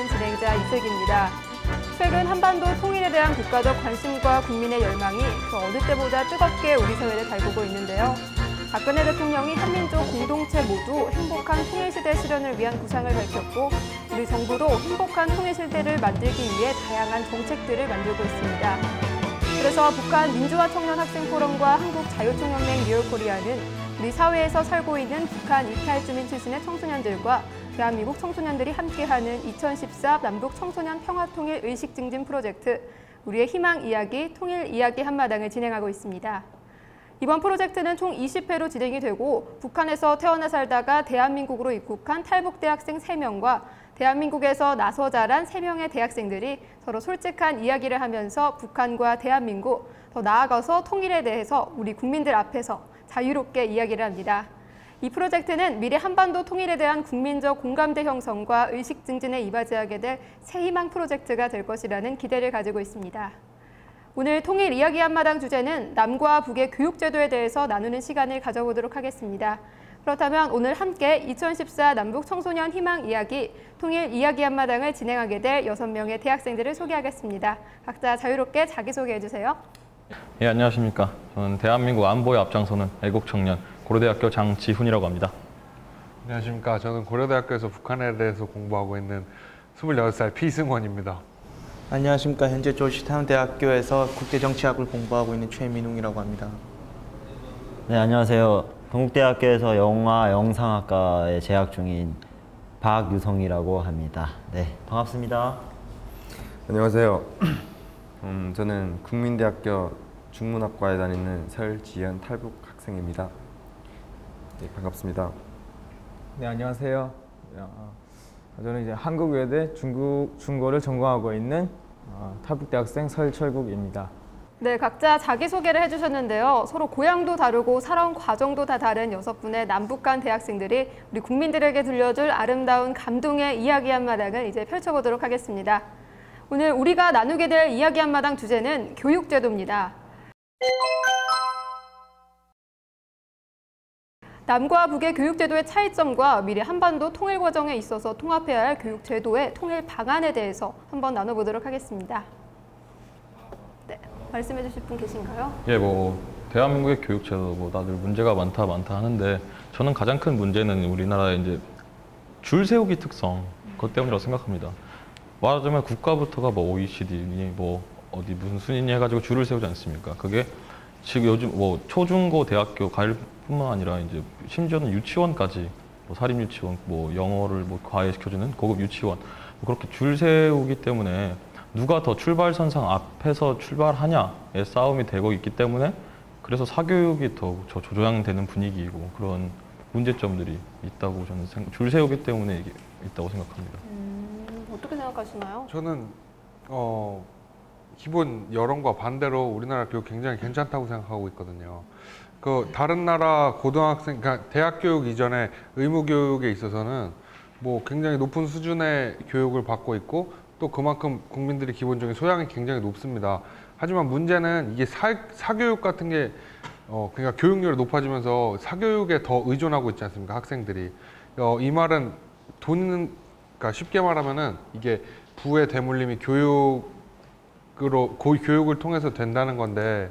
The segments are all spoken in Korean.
맡은 진행자 이슬기입니다. 최근 한반도 통일에 대한 국가적 관심과 국민의 열망이 그 어느 때보다 뜨겁게 우리 사회를 달구고 있는데요. 박근혜 대통령이 한민족 공동체 모두 행복한 통일시대 실현을 위한 구상을 밝혔고 우리 정부도 행복한 통일시대를 만들기 위해 다양한 정책들을 만들고 있습니다. 그래서 북한 민주화 청년 학생 포럼과 한국 자유총연맹 리얼코리아는 우리 사회에서 살고 있는 북한 이탈 주민 출신의 청소년들과 대한민국 청소년들이 함께하는 2014 남북 청소년 평화통일 의식 증진 프로젝트 우리의 희망 이야기 통일 이야기 한마당을 진행하고 있습니다. 이번 프로젝트는 총 20회로 진행이 되고 북한에서 태어나 살다가 대한민국으로 입국한 탈북 대학생 3명과 대한민국에서 나서 자란 3명의 대학생들이 서로 솔직한 이야기를 하면서 북한과 대한민국, 더 나아가서 통일에 대해서 우리 국민들 앞에서 자유롭게 이야기를 합니다. 이 프로젝트는 미래 한반도 통일에 대한 국민적 공감대 형성과 의식 증진에 이바지하게 될 새 희망 프로젝트가 될 것이라는 기대를 가지고 있습니다. 오늘 통일 이야기 한마당 주제는 남과 북의 교육제도에 대해서 나누는 시간을 가져보도록 하겠습니다. 그렇다면 오늘 함께 2014 남북 청소년 희망 이야기 통일 이야기 한마당을 진행하게 될 6명의 대학생들을 소개하겠습니다. 각자 자유롭게 자기소개해 주세요. 예, 안녕하십니까. 저는 대한민국 안보에 앞장서는 애국 청년 고려대학교 장지훈이라고 합니다. 안녕하십니까. 저는 고려대학교에서 북한에 대해서 공부하고 있는 26살 피승원입니다. 안녕하십니까. 현재 조지타운 대학교에서 국제정치학을 공부하고 있는 최민웅이라고 합니다. 네, 안녕하세요. 동국대학교에서 영화 영상학과에 재학 중인 박유성이라고 합니다. 네, 반갑습니다. 안녕하세요. 음, 저는 국민대학교 중문학과에 다니는 설지연 탈북 학생입니다. 네, 반갑습니다. 네, 안녕하세요. 어, 저는 이제 한국외대 중국 중고를 전공하고 있는 어, 탈북 대학생 설철국입니다. 네, 각자 자기소개를 해주셨는데요. 서로 고향도 다르고 살아온 과정도 다 다른 여섯 분의 남북한 대학생들이 우리 국민들에게 들려줄 아름다운 감동의 이야기 한마당을 이제 펼쳐보도록 하겠습니다. 오늘 우리가 나누게 될 이야기 한마당 주제는 교육제도입니다. 남과 북의 교육제도의 차이점과 미래 한반도 통일 과정에 있어서 통합해야 할 교육제도의 통일 방안에 대해서 한번 나눠보도록 하겠습니다. 네, 말씀해 주실 분 계신가요? 예, 뭐 대한민국의 교육제도 뭐 다들 문제가 많다 많다 하는데 저는 가장 큰 문제는 우리나라의 이제 줄 세우기 특성 그것 때문이라고 생각합니다. 말하자면 국가부터가 뭐 OECD니 뭐 어디 무슨 순위니 해가지고 줄을 세우지 않습니까? 그게 지금 요즘 뭐 초중고 대학교 갈 뿐만 아니라 이제 심지어는 유치원까지 뭐 사립 유치원 뭐 영어를 뭐 과외시켜주는 고급 유치원 뭐 그렇게 줄 세우기 때문에 누가 더 출발선상 앞에서 출발하냐의 싸움이 되고 있기 때문에 그래서 사교육이 더 조조양되는 분위기이고 그런 문제점들이 있다고 저는 생각, 줄 세우기 때문에 있다고 생각합니다. 음, 어떻게 생각하시나요? 저는 어, 기본 여론과 반대로 우리나라 교육 굉장히 괜찮다고 생각하고 있거든요. 그 다른 나라 고등학생, 그러니까 대학 교육 이전에 의무 교육에 있어서는 뭐 굉장히 높은 수준의 교육을 받고 있고 또 그만큼 국민들이 기본적인 소양이 굉장히 높습니다. 하지만 문제는 이게 사, 사교육 같은 게 어, 그러니까 교육률이 높아지면서 사교육에 더 의존하고 있지 않습니까? 학생들이. 어, 이 말은 돈은, 그러니까 쉽게 말하면은 이게 부의 대물림이 교육 으로, 고 교육을 통해서 된다는 건데,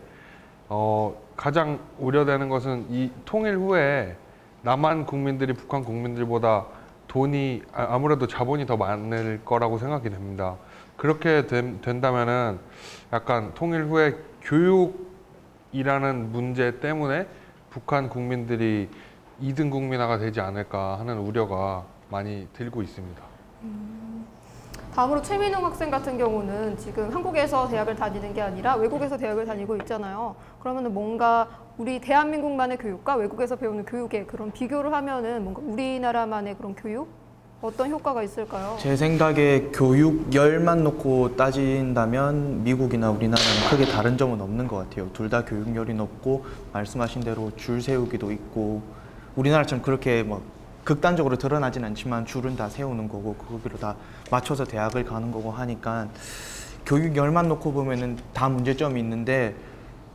어, 가장 우려되는 것은 이 통일 후에 남한 국민들이 북한 국민들보다 돈이 아, 아무래도 자본이 더 많을 거라고 생각이 됩니다. 그렇게 된, 된다면은 약간 통일 후에 교육이라는 문제 때문에 북한 국민들이 2등 국민화가 되지 않을까 하는 우려가 많이 들고 있습니다. 음. 다음으로 최민웅 학생 같은 경우는 지금 한국에서 대학을 다니는 게 아니라 외국에서 대학을 다니고 있잖아요. 그러면 뭔가 우리 대한민국만의 교육과 외국에서 배우는 교육의 그런 비교를 하면은 뭔가 우리나라만의 그런 교육? 어떤 효과가 있을까요? 제 생각에 교육 열만 놓고 따진다면 미국이나 우리나라는 크게 다른 점은 없는 것 같아요. 둘 다 교육열이 높고 말씀하신 대로 줄 세우기도 있고 우리나라처럼 그렇게 뭐 극단적으로 드러나진 않지만 줄은 다 세우는 거고 거기로 다 맞춰서 대학을 가는 거고 하니까 교육 열만 놓고 보면은 다 문제점이 있는데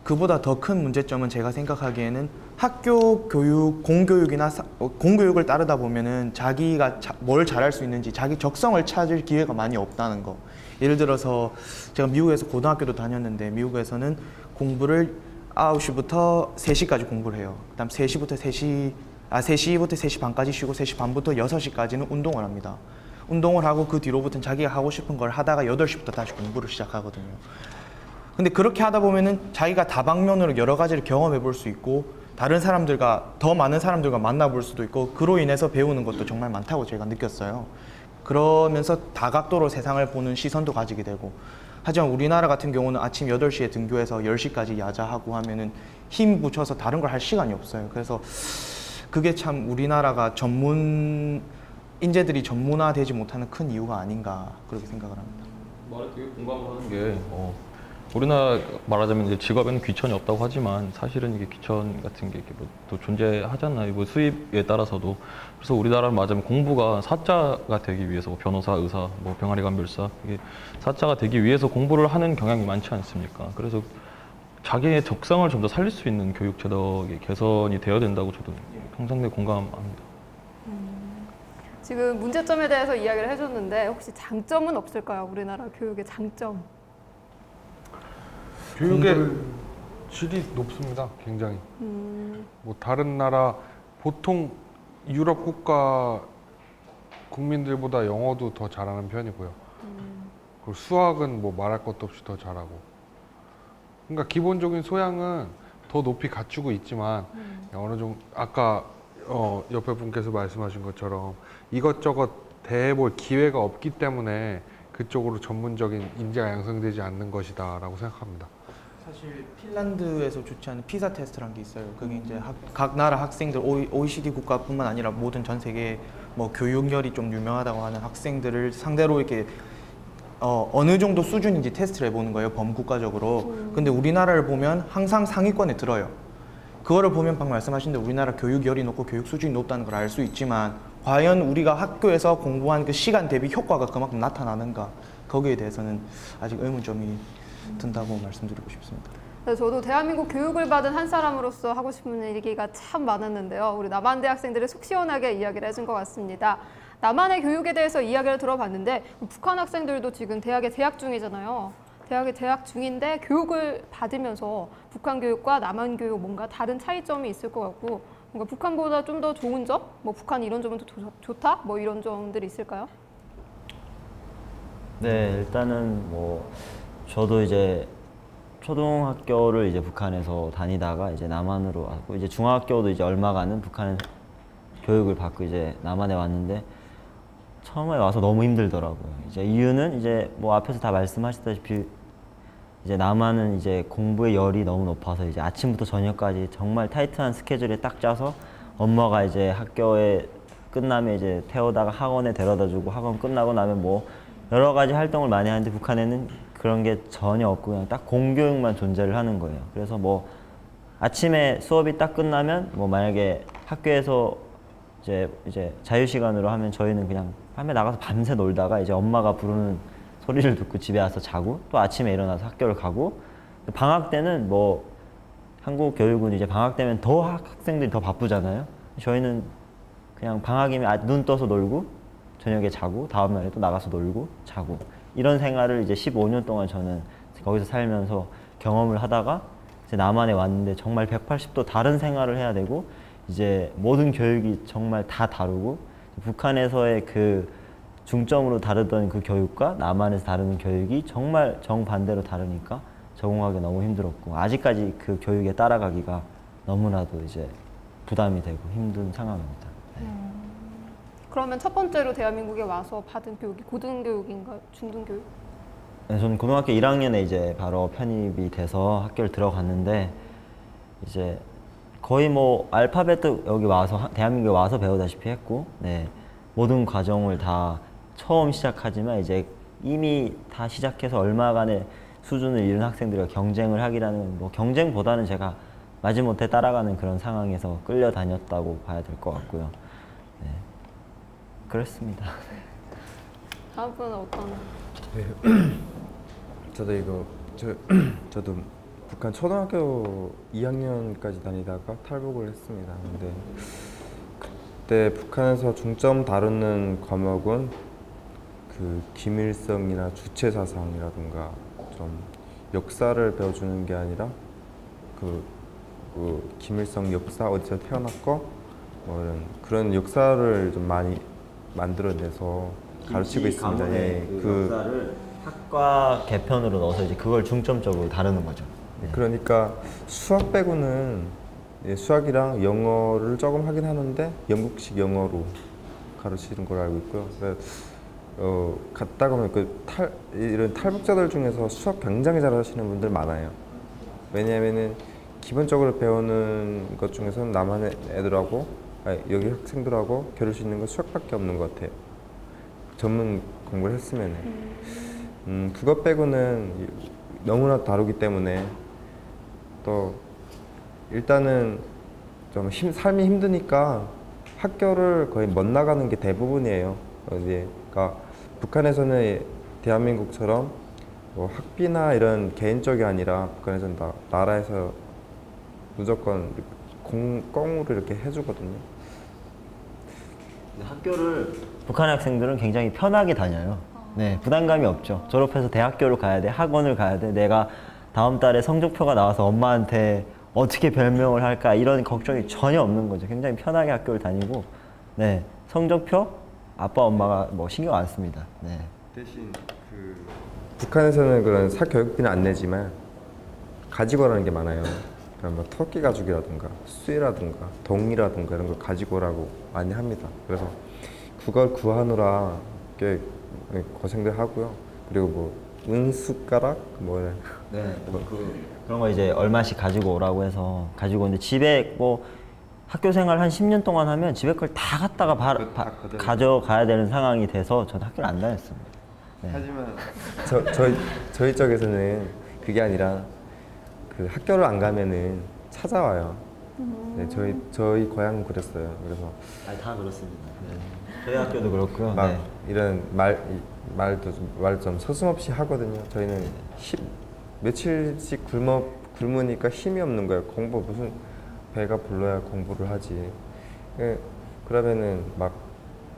그보다 더 큰 문제점은 제가 생각하기에는 학교 교육, 공교육이나 사- 어, 공교육을 따르다 보면은 자기가 자- 뭘 잘할 수 있는지 자기 적성을 찾을 기회가 많이 없다는 거. 예를 들어서 제가 미국에서 고등학교도 다녔는데 미국에서는 공부를 9시부터 3시까지 공부를 해요. 그다음 3시부터 3시 아 3시부터 3시 반까지 쉬고 3시 반부터 6시까지는 운동을 합니다. 운동을 하고 그 뒤로부터는 자기가 하고 싶은 걸 하다가 8시부터 다시 공부를 시작하거든요. 근데 그렇게 하다 보면은 자기가 다방면으로 여러 가지를 경험해 볼 수 있고 다른 사람들과 더 많은 사람들과 만나 볼 수도 있고 그로 인해서 배우는 것도 정말 많다고 제가 느꼈어요. 그러면서 다각도로 세상을 보는 시선도 가지게 되고 하지만 우리나라 같은 경우는 아침 8시에 등교해서 10시까지 야자하고 하면은 힘 붙여서 다른 걸 할 시간이 없어요. 그래서 그게 참 우리나라가 전문 인재들이 전문화되지 못하는 큰 이유가 아닌가 그렇게 생각을 합니다. 말에 되게 공감을 하는 게 어, 우리나라 말하자면 이제 직업에는 귀천이 없다고 하지만 사실은 이게 귀천 같은 게 이렇게 뭐 또 존재하잖아요. 뭐 수입에 따라서도 그래서 우리나라는 말하자면 공부가 사자가 되기 위해서 뭐 변호사, 의사, 뭐 병아리 간별사 이게 사자가 되기 위해서 공부를 하는 경향이 많지 않습니까? 그래서 자기의 적성을 좀 더 살릴 수 있는 교육 제도의 개선이 되어야 된다고 저도 평상대 공감합니다. 지금 문제점에 대해서 이야기를 해줬는데 혹시 장점은 없을까요? 우리나라 교육의 장점. 교육의 질이 높습니다. 굉장히. 음, 뭐 다른 나라 보통 유럽 국가 국민들보다 영어도 더 잘하는 편이고요. 그리고 수학은 뭐 말할 것도 없이 더 잘하고. 그러니까 기본적인 소양은 더 높이 갖추고 있지만 어느 정도 아까 어, 옆에 분께서 말씀하신 것처럼 이것저것 대해볼 기회가 없기 때문에 그쪽으로 전문적인 인재가 양성되지 않는 것이다라고 생각합니다. 사실 핀란드에서 주최하는 피사 테스트라는 게 있어요. 그게 이제 학- 각 나라 학생들 OECD 국가뿐만 아니라 모든 전 세계 뭐 교육열이 좀 유명하다고 하는 학생들을 상대로 이렇게 어, 어느 정도 수준인지 테스트를 해보는 거예요. 범국가적으로. 근데 우리나라를 보면 항상 상위권에 들어요. 그거를 보면 방금 말씀하신 대로 우리나라 교육열이 높고 교육 수준이 높다는 걸 알 수 있지만 과연 우리가 학교에서 공부한 그 시간 대비 효과가 그만큼 나타나는가 거기에 대해서는 아직 의문점이 든다고 말씀드리고 싶습니다. 그래서 저도 대한민국 교육을 받은 한 사람으로서 하고 싶은 얘기가 참 많았는데요. 우리 남한 대 학생들이 속 시원하게 이야기를 해준 것 같습니다. 남한의 교육에 대해서 이야기를 들어봤는데 북한 학생들도 지금 대학에 재학 중이잖아요. 대학에 재학 중인데 교육을 받으면서 북한 교육과 남한 교육 뭔가 다른 차이점이 있을 것 같고 뭔가 북한보다 좀 더 좋은 점, 뭐 북한 이런 점은 더 좋- 좋다, 뭐 이런 점들이 있을까요? 네, 일단은 뭐 저도 이제 초등학교를 이제 북한에서 다니다가 이제 남한으로 왔고 이제 중학교도 이제 얼마간은 북한 교육을 받고 이제 남한에 왔는데 처음에 와서 너무 힘들더라고요. 이제 이유는 이제 뭐 앞에서 다 말씀하셨다시피 이제 남한은 이제 공부의 열이 너무 높아서 이제 아침부터 저녁까지 정말 타이트한 스케줄에 딱 짜서 엄마가 이제 학교에 끝나면 이제 태워다가 학원에 데려다 주고 학원 끝나고 나면 뭐 여러 가지 활동을 많이 하는데 북한에는 그런 게 전혀 없고 그냥 딱 공교육만 존재를 하는 거예요. 그래서 뭐 아침에 수업이 딱 끝나면 뭐 만약에 학교에서 이제 이제 자유 시간으로 하면 저희는 그냥 밤에 나가서 밤새 놀다가 이제 엄마가 부르는 소리를 듣고 집에 와서 자고 또 아침에 일어나서 학교를 가고 방학 때는 뭐 한국 교육은 이제 방학 되면 더 학- 학생들이 더 바쁘잖아요. 저희는 그냥 방학이면 아, 눈 떠서 놀고 저녁에 자고 다음 날에 또 나가서 놀고 자고 이런 생활을 이제 15년 동안 저는 거기서 살면서 경험을 하다가 이제 남한에 왔는데 정말 180도 다른 생활을 해야 되고 이제 모든 교육이 정말 다 다르고 북한에서의 그 중점으로 다루던 그 교육과 남한에서 다루는 교육이 정말 정반대로 다르니까 적응하기 너무 힘들었고 아직까지 그 교육에 따라가기가 너무나도 이제 부담이 되고 힘든 상황입니다. 그러면 첫 번째로 대한민국에 와서 받은 교육이 고등교육인가 중등교육? 네, 저는 고등학교 1학년에 이제 바로 편입이 돼서 학교를 들어갔는데 이제 거의 뭐 알파벳도 여기 와서 하- 대한민국에 와서 배우다시피 했고 네, 모든 과정을 다 처음 시작하지만 이제 이미 다 시작해서 얼마간의 수준을 이룬 학생들과 경쟁을 하기라는 뭐 경쟁보다는 제가 마지못해 따라가는 그런 상황에서 끌려다녔다고 봐야 될 것 같고요. 네, 그렇습니다. 다음 분은 어떤? 저도 이거 저 저도 북한 초등학교 2학년까지 다니다가 탈북을 했습니다. 근데 그때 북한에서 중점 다루는 과목은 그 김일성이나 주체 사상이라든가 좀 역사를 배워주는 게 아니라 그, 그 김일성 역사 어디서 태어났고 뭐 이런 그런 역사를 좀 많이 만들어내서 가르치고 있습니다. 예, 그, 그 역사를 학과 개편으로 넣어서 이제 그걸 중점적으로 다루는 거죠. 네. 그러니까 수학 빼고는 예, 수학이랑 영어를 조금 하긴 하는데 영국식 영어로 가르치는 걸 알고 있고요. 어, 갔다 가면 그 탈, 이런 탈북자들 중에서 수학 굉장히 잘하시는 분들 많아요. 왜냐하면은 기본적으로 배우는 것 중에서는 남한 애- 애들하고 아니, 여기 학생들하고 겨룰 수 있는 건 수학밖에 없는 것 같아요. 전문 공부를 했으면은. 음, 그것 빼고는 이- 너무나 다르기 때문에 또 일단은 좀 힘, 삶이 힘드니까 학교를 거의 못 나가는 게 대부분이에요. 그러니까 북한에서는 대한민국처럼 뭐 학비나 이런 개인적이 아니라 북한에서는 다 나라에서 무조건 공, 꽁으로 이렇게 해주거든요. 학교를 북한 학생들은 굉장히 편하게 다녀요. 네, 부담감이 없죠. 졸업해서 대학교를 가야 돼, 학원을 가야 돼. 내가 다음 달에 성적표가 나와서 엄마한테 어떻게 별명을 할까 이런 걱정이 전혀 없는 거죠. 굉장히 편하게 학교를 다니고, 네, 성적표 아빠 엄마가 뭐 신경 안 씁니다. 네. 대신 그 북한에서는 그런 사교육비는 안 내지만 가지고라는 게 많아요. 그런 뭐 터키 가죽이라든가 쇠라든가 동이라든가 이런 걸 가지고 오라고 많이 합니다. 그래서 그걸 구하느라 꽤 고생들 하고요. 그리고 뭐 은숟가락 뭐 이런 네, 그, 그런 거 이제 얼마씩 가지고 오라고 해서 가지고 오는데 집에 뭐 학교 생활 한 10년 동안 하면 집에 걸 다 갖다가 바, 그거 바. 가져가야 되는 상황이 돼서 저는 학교를 안 다녔습니다. 네. 하지만 저, 저희 저희 쪽에서는 그게 아니라 그 학교를 안 가면은 찾아와요. 네, 저희 저희 고향은 그랬어요. 그래서 아니 다 그렇습니다. 네. 저희 학교도 그렇고요. 막 네. 이런 말 이- 말도 말좀 서슴없이 하거든요. 저희는 힘, 며칠씩 굶어 굶으니까 힘이 없는 거예요. 공부 무슨 배가 불러야 공부를 하지. 예, 그러면은 막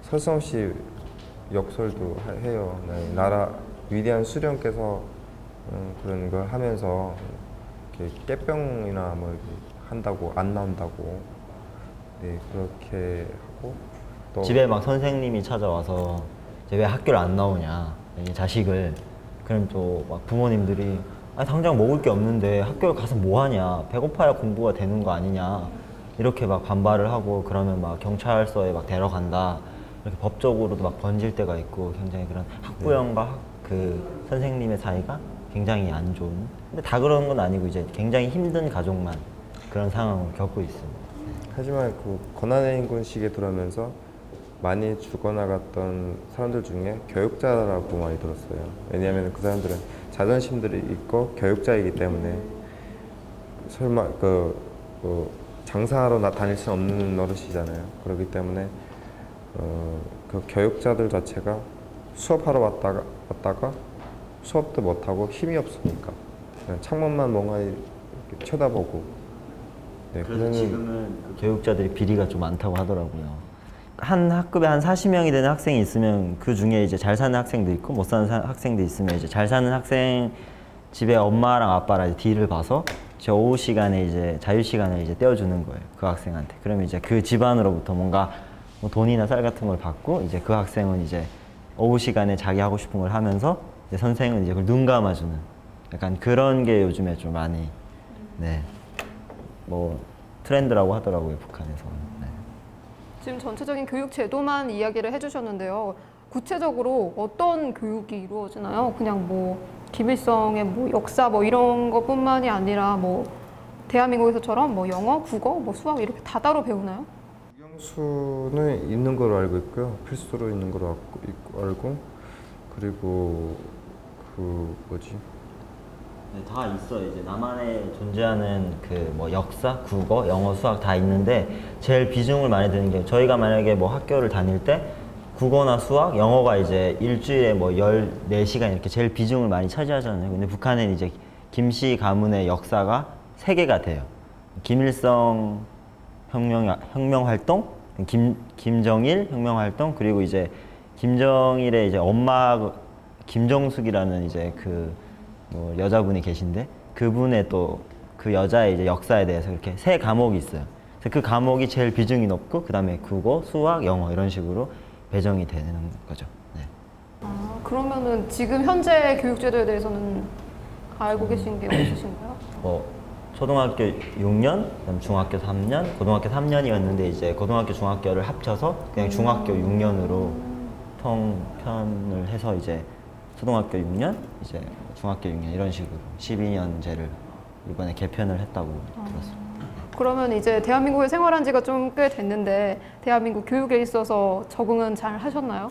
서슴없이 역설도 하- 해요. 네, 나라 위대한 수령께서 음, 그런 걸 하면서 이렇게 깨병이나 뭐 이렇게 한다고 안 나온다고. 네 그렇게 하고 또 집에 막 선생님이 찾아와서 왜 학교를 안 나오냐 이 자식을. 그럼 또 막 부모님들이 아 당장 먹을 게 없는데 학교를 가서 뭐 하냐? 배고파야 공부가 되는 거 아니냐? 이렇게 막 반발을 하고 그러면 막 경찰서에 막 데려간다. 이렇게 법적으로도 막 번질 때가 있고 굉장히 그런 학부형과 학- 그 선생님의 사이가 굉장히 안 좋은. 근데 다 그런 건 아니고 이제 굉장히 힘든 가족만 그런 상황을 겪고 있습니다. 하지만 그 고난의 인군식에 들어오면서 많이 죽어나갔던 사람들 중에 교육자라고 많이 들었어요. 왜냐하면 그 사람들은 자존심들이 있고 교육자이기 때문에 설마 그, 그 장사하러 나 다닐 수 없는 노릇이잖아요. 그렇기 때문에 어, 그 교육자들 자체가 수업하러 왔다가 왔다가 수업도 못하고 힘이 없으니까 창문만 멍하니 쳐다보고 네, 그래서 지금은 그 교육자들이 비리가 좀 많다고 하더라고요. 한 학급에 한 40명이 되는 학생이 있으면 그 중에 이제 잘 사는 학생도 있고 못 사는 사- 학생도 있으면 이제 잘 사는 학생 집에 엄마랑 아빠랑 이제 딜을 봐서 저 오후 시간에 이제 자유 시간을 이제 떼어주는 거예요 그 학생한테. 그러면 이제 그 집안으로부터 뭔가 뭐 돈이나 쌀 같은 걸 받고 이제 그 학생은 이제 오후 시간에 자기 하고 싶은 걸 하면서 이제 선생은 이제 그걸 눈 감아주는 약간 그런 게 요즘에 좀 많이 네. 뭐 트렌드라고 하더라고요 북한에서는. 네. 지금 전체적인 교육 제도만 이야기를 해주셨는데요. 구체적으로 어떤 교육이 이루어지나요? 그냥 뭐 김일성의 뭐 역사 뭐 이런 것뿐만이 아니라 뭐 대한민국에서처럼 뭐 영어, 국어, 뭐 수학 이렇게 다 따로 배우나요? 수는 있는 걸로 알고 있고요. 필수로 있는 걸로 알고 그리고 그 뭐지? 네, 다 있어요. 이제 남한에 존재하는 그 뭐 역사, 국어, 영어, 수학 다 있는데 제일 비중을 많이 드는 게 저희가 만약에 뭐 학교를 다닐 때 국어나 수학, 영어가 이제 일주일에 뭐 14시간 이렇게 제일 비중을 많이 차지하잖아요. 근데 북한은 이제 김씨 가문의 역사가 세 개가 돼요. 김일성 혁명 혁명 활동, 김 김정일 혁명 활동 그리고 이제 김정일의 이제 엄마 김정숙이라는 이제 그 뭐 여자분이 계신데 그분의 또 그 여자의 이제 역사에 대해서 이렇게 세 과목이 있어요. 그래서 그 과목이 제일 비중이 높고 그 다음에 국어, 수학, 영어 이런 식으로 배정이 되는 거죠. 네. 아, 그러면은 지금 현재 교육제도에 대해서는 알고 계신 게 없으신가요? 뭐 초등학교 6년, 그다음 중학교 3년, 고등학교 3년이었는데 이제 고등학교 중학교를 합쳐서 그냥 중학교 6년으로 통편을 해서 이제 초등학교 6년, 이제 중학교 6년 이런 식으로 12년제를 이번에 개편을 했다고 들었습니다. 그러면 이제 대한민국에 생활한 지가 좀 꽤 됐는데 대한민국 교육에 있어서 적응은 잘 하셨나요?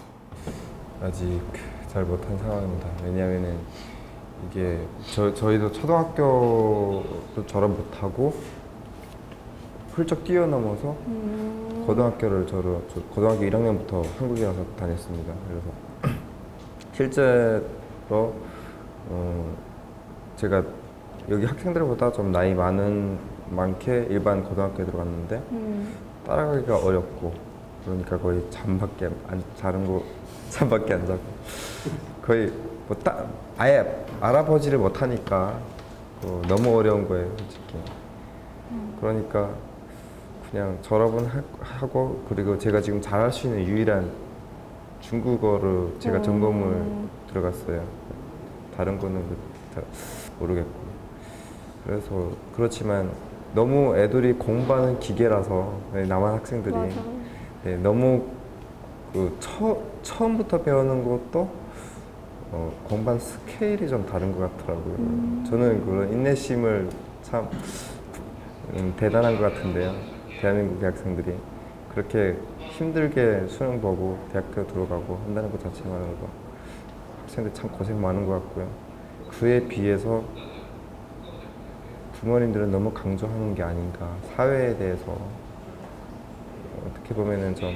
아직 잘 못한 상황입니다. 왜냐하면은 이게 저, 저희도 초등학교도 졸업 못하고 훌쩍 뛰어넘어서 고등학교를 저로 저 고등학교 1학년부터 한국에 와서 다녔습니다. 그래서 실제로 어, 제가 여기 학생들보다 좀 나이 많은 많게 일반 고등학교에 들어갔는데 따라가기가 어렵고 그러니까 거의 잠밖에 안 자는 거 잠밖에 안 자고. 거의 뭐 따, 아예 알아보지를 못하니까 어, 너무 어려운 거예요 솔직히. 그러니까 그냥 졸업은 하, 하고 그리고 제가 지금 잘할 수 있는 유일한 중국어를 제가 전공을 들어갔어요 다른 거는 그- 다 모르겠고 그래서 그렇지만 너무 애들이 공부하는 기계라서 네, 남한 학생들이. 네, 너무 그 처, 처음부터 배우는 것도 어, 공부한 스케일이 좀 다른 것 같더라고요. 저는 그런 인내심을 참 음, 대단한 것 같은데요. 대한민국 학생들이 그렇게 힘들게 수능 보고 대학교 들어가고 한다는 것 자체만으로도 학생들 참 고생 많은 것 같고요. 그에 비해서 부모님들은 너무 강조하는 게 아닌가 사회에 대해서 어떻게 보면은 좀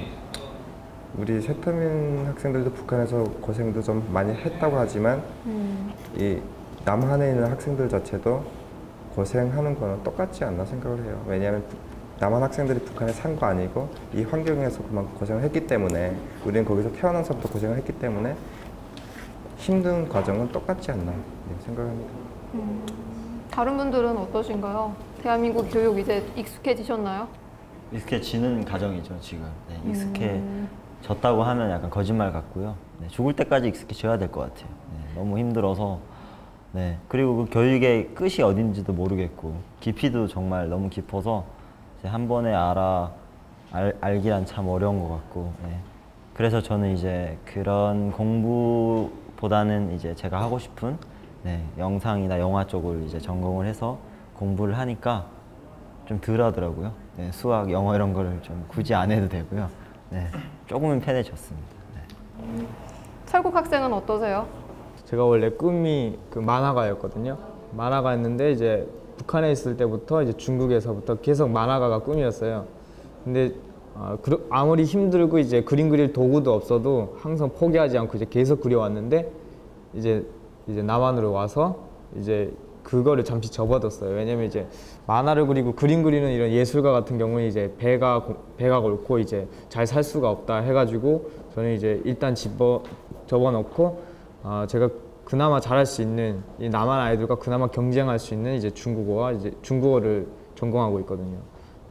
우리 세터민 학생들도 북한에서 고생도 좀 많이 했다고 하지만 이 남한에 있는 학생들 자체도 고생하는 거는 똑같지 않나 생각을 해요. 왜냐하면 부- 남한 학생들이 북한에 산 거 아니고 이 환경에서 그만큼 고생을 했기 때문에 우리는 거기서 태어나서부터 고생을 했기 때문에 힘든 과정은 똑같지 않나 네, 생각합니다. 다른 분들은 어떠신가요? 대한민국 교육 이제 익숙해지셨나요? 익숙해지는 과정이죠 지금. 네, 익숙해졌다고 하면 약간 거짓말 같고요. 네, 죽을 때까지 익숙해져야 될 것 같아요. 네, 너무 힘들어서. 네 그리고 그 교육의 끝이 어딘지도 모르겠고 깊이도 정말 너무 깊어서 이제 한 번에 알아 알, 알기란 참 어려운 것 같고. 네. 그래서 저는 이제 그런 공부 보다는 이제 제가 하고 싶은 네, 영상이나 영화 쪽을 이제 전공을 해서 공부를 하니까 좀 덜 하더라고요. 네, 수학, 영어 이런 거를 좀 굳이 안 해도 되고요. 네, 조금은 편해졌습니다. 네. 철국 학생은 어떠세요? 제가 원래 꿈이 그 만화가였거든요. 만화가였는데 이제 북한에 있을 때부터 이제 중국에서부터 계속 만화가가 꿈이었어요. 근데 어, 그- 아무리 힘들고 이제 그림 그릴 도구도 없어도 항상 포기하지 않고 이제 계속 그려왔는데 이제 이제 남한으로 와서 이제 그거를 잠시 접어뒀어요. 왜냐면 이제 만화를 그리고 그림 그리는 이런 예술가 같은 경우는 이제 배가 고- 배가 곪고 이제 잘 살 수가 없다 해가지고 저는 이제 일단 집어 접어놓고 아 제가 그나마 잘할 수 있는 이 남한 아이들과 그나마 경쟁할 수 있는 이제 중국어와 이제 중국어를 전공하고 있거든요.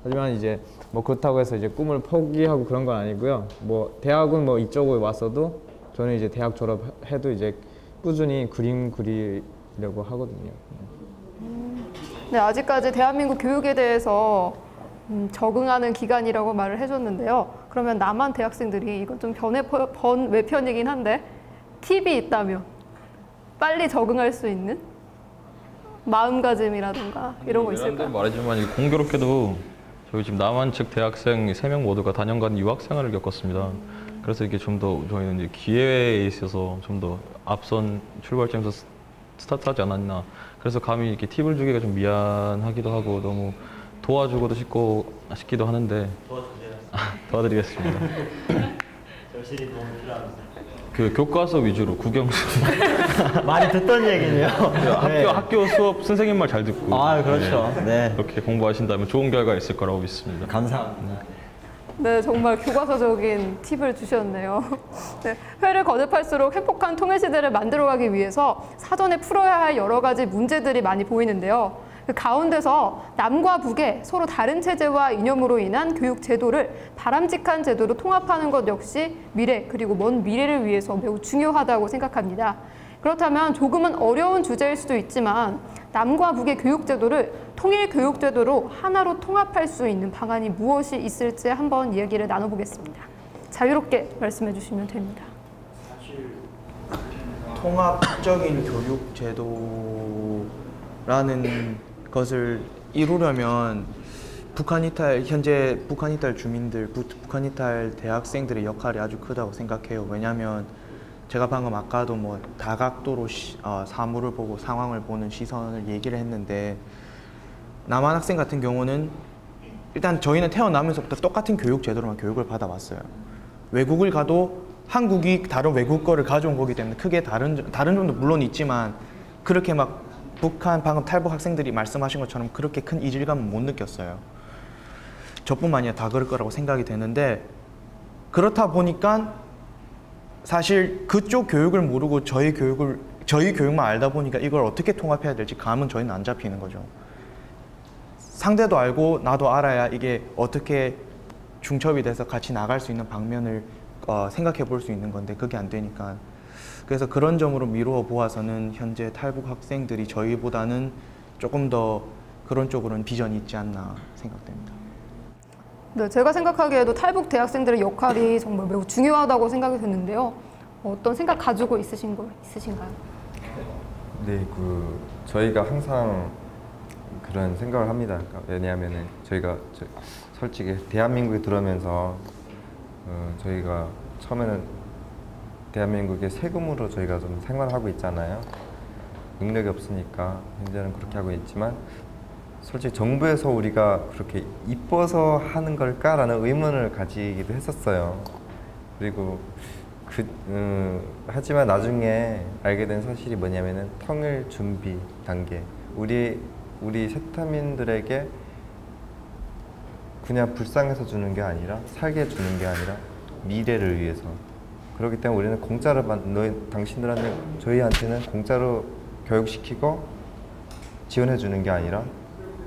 하지만 이제 뭐 그렇다고 해서 이제 꿈을 포기하고 그런 건 아니고요. 뭐 대학은 뭐 이쪽으로 왔어도 저는 이제 대학 졸업해도 이제 꾸준히 그림 그리려고 하거든요. 네, 아직까지 대한민국 교육에 대해서 음, 적응하는 기간이라고 말을 해줬는데요. 그러면 남한 대학생들이 이건 좀 변해 번 외편이긴 한데 팁이 있다면 빨리 적응할 수 있는 마음가짐이라든가 이런 거 외람된 있을까요? 말이지만 이게 공교롭게도 저희 지금 남한 측 대학생 세 명 모두가 단연간 유학 생활을 겪었습니다. 그래서 이게 좀 더 저희는 이제 기회에 있어서 좀 더 앞선 출발점에서 스- 스타트하지 않았나. 그래서 감히 이렇게 팁을 주기가 좀 미안하기도 하고 너무 도와주고도 싶고 싶기도 하는데 도와드리겠습니다. 그 교과서 위주로 국영수 많이 듣던 얘기네요. 학교 학교 수업 선생님 말 잘 듣고 아 그렇죠. 네. 이렇게 공부하신다면 좋은 결과 있을 거라고 믿습니다. 감사합니다. 네, 정말 교과서적인 팁을 주셨네요. 네, 회를 거듭할수록 행복한 통일 시대를 만들어가기 위해서 사전에 풀어야 할 여러 가지 문제들이 많이 보이는데요. 그 가운데서 남과 북의 서로 다른 체제와 이념으로 인한 교육 제도를 바람직한 제도로 통합하는 것 역시 미래 그리고 먼 미래를 위해서 매우 중요하다고 생각합니다. 그렇다면 조금은 어려운 주제일 수도 있지만 남과 북의 교육 제도를 통일 교육 제도로 하나로 통합할 수 있는 방안이 무엇이 있을지 한번 이야기를 나눠보겠습니다. 자유롭게 말씀해 주시면 됩니다. 통합적인 교육 제도라는 것을 이루려면 북한 이탈 현재 북한 이탈 주민들, 부- 북한 이탈 대학생들의 역할이 아주 크다고 생각해요. 왜냐하면 제가 방금 아까도 뭐 다각도로 시- 어, 사물을 보고 상황을 보는 시선을 얘기를 했는데 남한 학생 같은 경우는 일단 저희는 태어나면서부터 똑같은 교육 제도로만 교육을 받아왔어요. 외국을 가도 한국이 다른 외국 거를 가져온 거기 때문에 크게 다른 점- 다른 점도 물론 있지만 그렇게 막 북한 방금 탈북 학생들이 말씀하신 것처럼 그렇게 큰 이질감은 못 느꼈어요. 저뿐만 아니라 다 그럴 거라고 생각이 되는데 그렇다 보니까 사실 그쪽 교육을 모르고 저희 교육을 저희 교육만 알다 보니까 이걸 어떻게 통합해야 될지 감은 저희는 안 잡히는 거죠. 상대도 알고 나도 알아야 이게 어떻게 중첩이 돼서 같이 나갈 수 있는 방면을 어, 생각해 볼 수 있는 건데 그게 안 되니까 그래서 그런 점으로 미루어 보아서는 현재 탈북 학생들이 저희보다는 조금 더 그런 쪽으로는 비전이 있지 않나 생각됩니다. 네, 제가 생각하기에도 탈북 대학생들의 역할이 정말 매우 중요하다고 생각이 드는데요. 어떤 생각 가지고 있으신 거 있으신가요? 네, 그 저희가 항상 그런 생각을 합니다. 그러니까 왜냐하면은 저희가 저- 솔직히 대한민국에 들어오면서 어, 저희가 처음에는 대한민국의 세금으로 저희가 좀 생활하고 있잖아요. 능력이 없으니까 현재는 그렇게 하고 있지만 솔직히 정부에서 우리가 그렇게 이뻐서 하는 걸까라는 의문을 가지기도 했었어요. 그리고 그 음, 하지만 나중에 알게 된 사실이 뭐냐면은 통일 준비 단계 우리 우리 세타민들에게 그냥 불쌍해서 주는 게 아니라 살게 주는 게 아니라 미래를 위해서 그렇기 때문에 우리는 공짜로 만- 너희 당신들한테 저희한테는 공짜로 교육시키고 지원해 주는 게 아니라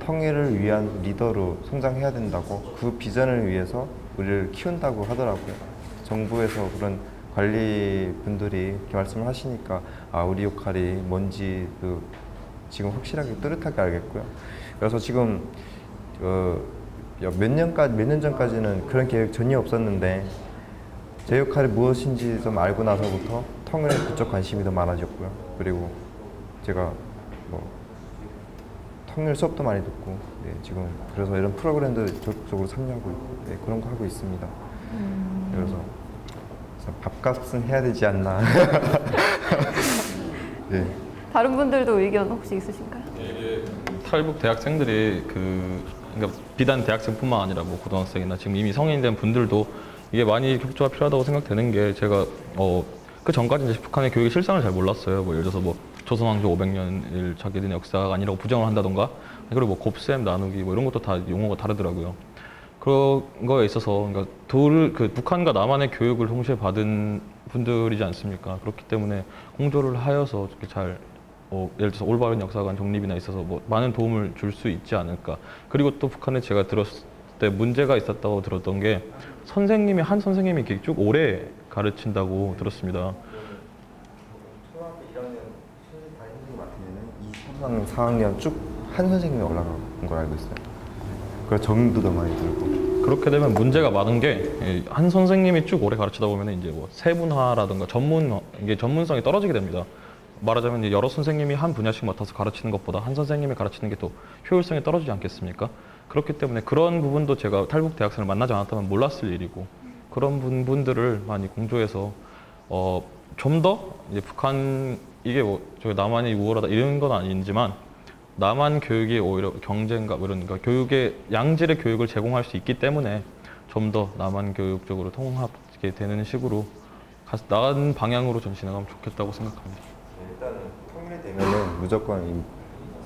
통일을 위한 리더로 성장해야 된다고 그 비전을 위해서 우리를 키운다고 하더라고요. 정부에서 그런 관리 분들이 이렇게 말씀을 하시니까 아 우리 역할이 뭔지도 지금 확실하게 뚜렷하게 알겠고요. 그래서 지금 어, 몇 년까지 몇 년 전까지는 그런 계획 전혀 없었는데 제 역할이 무엇인지 좀 알고 나서부터 통일 그쪽 관심이 더 많아졌고요. 그리고 제가 뭐 통일 수업도 많이 듣고 네, 지금 그래서 이런 프로그램들 적극적으로 참여하고 있고 네, 그런 거 하고 있습니다. 그래서 그래서 밥값은 해야 되지 않나. 네. 다른 분들도 의견 혹시 있으신가요? 탈북 대학생들이 그 그러니까 비단 대학생뿐만 아니라 뭐 고등학생이나 지금 이미 성인이 된 분들도 이게 많이 협조가 필요하다고 생각되는 게 제가 어 그 전까지 이제 북한의 교육의 실상을 잘 몰랐어요. 뭐 예를 들어서 뭐 조선왕조 500년을 자기들의 역사가 아니라고 부정을 한다던가 그리고 뭐 곱셈 나누기 뭐 이런 것도 다 용어가 다르더라고요. 그런 거에 있어서 그러니까 둘 그 북한과 남한의 교육을 동시에 받은 분들이지 않습니까? 그렇기 때문에 공조를 하여서 이렇게 잘 어, 예를 들어서 올바른 역사관 정립이나 있어서 뭐 많은 도움을 줄 수 있지 않을까. 그리고 또 북한에 제가 들었을 때 문제가 있었다고 들었던 게 선생님이 한 선생님이 이렇게 쭉 오래 가르친다고 들었습니다. 초등학교 1학년 담임 선생님 같으면은 2, 3학년, 4학년 쭉 한 선생님이 올라간 걸 알고 있어요. 그래서 정도 더 많이 들고. 그렇게 되면 문제가 많은 게 한 선생님이 쭉 오래 가르치다 보면 이제 뭐 세분화라든가 전문 이게 전문성이 떨어지게 됩니다. 말하자면 여러 선생님이 한 분야씩 맡아서 가르치는 것보다 한 선생님이 가르치는 게더 효율성이 떨어지지 않겠습니까? 그렇기 때문에 그런 부분도 제가 탈북 대학생을 만나지 않았다면 몰랐을 일이고 그런 분, 분들을 많이 공조해서 어, 좀 더 이제 북한 이게 뭐 저희 남한이 우월하다 이런 건 아니지만 남한 교육이 오히려 경쟁과 뭐 이런 그러니까 교육의 양질의 교육을 제공할 수 있기 때문에 좀 더 남한 교육 쪽으로 통합게 되는 식으로 가- 나은 방향으로 전진해가면 좋겠다고 생각합니다. 일단은 통일되면은 무조건 이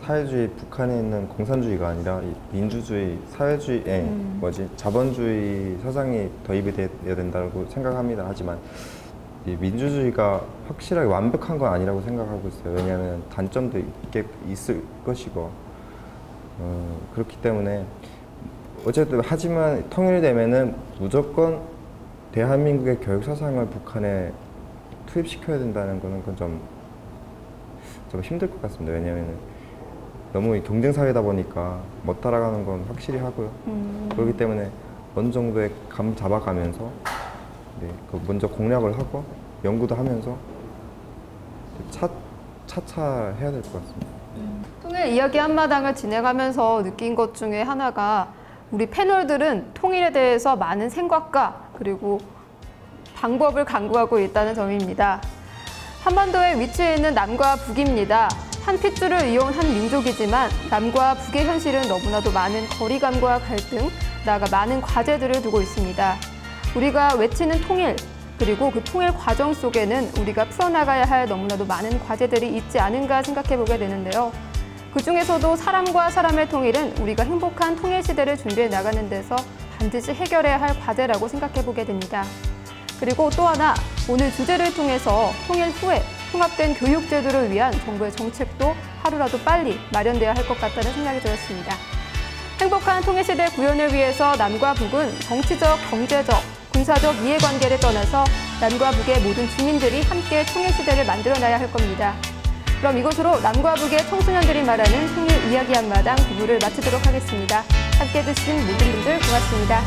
사회주의 북한에 있는 공산주의가 아니라 이 민주주의, 사회주의에 뭐지 자본주의 사상이 도입이 돼야 된다고 생각합니다. 하지만 이 민주주의가 확실하게 완벽한 건 아니라고 생각하고 있어요. 왜냐하면 단점도 있게 있을 것이고 어, 그렇기 때문에 어쨌든 하지만 통일되면은 무조건 대한민국의 교육 사상을 북한에 투입시켜야 된다는 거는 그건 좀, 좀 힘들 것 같습니다. 왜냐하면 너무 이 경쟁 사회다 보니까 못 따라가는 건 확실히 하고요. 그렇기 때문에 어느 정도의 감 잡아가면서 네, 그 먼저 공략을 하고 연구도 하면서 차 차차 해야 될 것 같습니다. 통일 이야기 한마당을 진행하면서 느낀 것 중에 하나가 우리 패널들은 통일에 대해서 많은 생각과 그리고 방법을 강구하고 있다는 점입니다. 한반도에 위치해 있는 남과 북입니다. 한 핏줄을 이어온 한 민족이지만 남과 북의 현실은 너무나도 많은 거리감과 갈등, 나아가 많은 과제들을 두고 있습니다. 우리가 외치는 통일, 그리고 그 통일 과정 속에는 우리가 풀어나가야 할 너무나도 많은 과제들이 있지 않은가 생각해 보게 되는데요. 그 중에서도 사람과 사람의 통일은 우리가 행복한 통일 시대를 준비해 나가는 데서 반드시 해결해야 할 과제라고 생각해 보게 됩니다. 그리고 또 하나 오늘 주제를 통해서 통일 후에 통합된 교육 제도를 위한 정부의 정책도 하루라도 빨리 마련돼야 할 것 같다는 생각이 들었습니다. 행복한 통일 시대 구현을 위해서 남과 북은 정치적, 경제적, 군사적 이해관계를 떠나서 남과 북의 모든 주민들이 함께 통일 시대를 만들어나야 할 겁니다. 그럼 이것으로 남과 북의 청소년들이 말하는 통일 이야기 한마당 9부를 마치도록 하겠습니다. 함께 해 주신 모든 분들 고맙습니다.